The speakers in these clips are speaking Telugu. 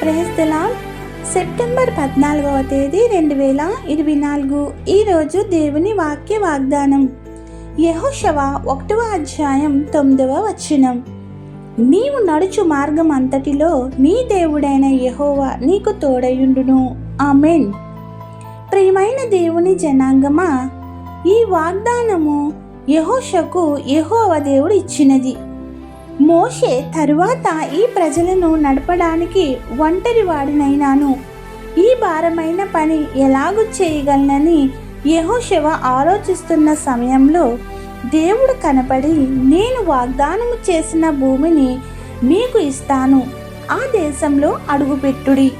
ప్రేస్తలా సెప్టెంబర్ పద్నాలుగవ తేదీ రెండు వేల ఇరవై నాలుగు. ఈరోజు దేవుని వాక్య వాగ్దానం. యహోషవ ఒకటవ అధ్యాయం తొమ్మిదవ వచనం. నీవు నడుచు మార్గం అంతటిలో నీ దేవుడైన యహోవా నీకు తోడయుండును. ఆమెన్. ప్రియమైన దేవుని జనాంగమా ఈ వాగ్దానము యహోషకు యహోవ దేవుడు ఇచ్చినది. మోషే తరువాత ఈ ప్రజలను నడపడానికి ఒంటరి వాడినైనాను. ఈ భారమైన పని ఎలాగూ చేయగలనని యహోశివ ఆలోచిస్తున్న సమయంలో దేవుడు కనపడి నేను వాగ్దానము చేసిన భూమిని మీకు ఇస్తాను. ఆ దేశంలో అడుగుపెట్టుడి.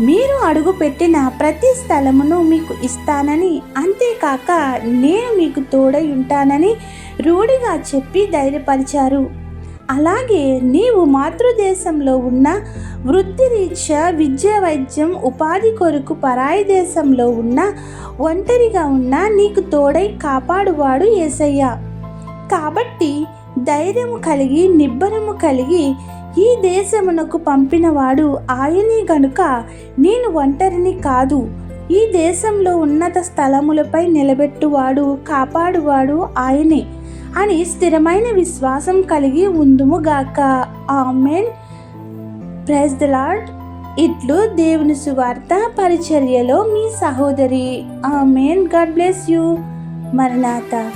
మీరు అడుగుపెట్టిన ప్రతి స్థలమును మీకు ఇస్తానని అంతేకాక నేను మీకు తోడై ఉంటానని రూఢిగా చెప్పి ధైర్యపరిచారు. అలాగే నీవు మాతృదేశంలో ఉన్న వృత్తిరీత్యా విద్య వైద్యం ఉపాధి కొరకు పరాయి దేశంలో ఉన్న ఒంటరిగా ఉన్న నీకు తోడై కాపాడువాడు ఏసయ్య. కాబట్టి ధైర్యము కలిగి నిబ్బరము కలిగి ఈ దేశమునకు పంపినవాడు ఆయనే గనుక నేను ఒంటరిని కాదు. ఈ దేశంలో ఉన్నత స్థలములపై నిలబెట్టువాడు కాపాడువాడు ఆయనే. అని స్థిరమైన విశ్వాసం కలిగి ఉందుముగాక ఆమెన్. Praise the lord. ఇట్లు దేవుని సువార్త పరిచర్యలో మీ సహోదరి. ఆమెన్. God bless you. మరణాత.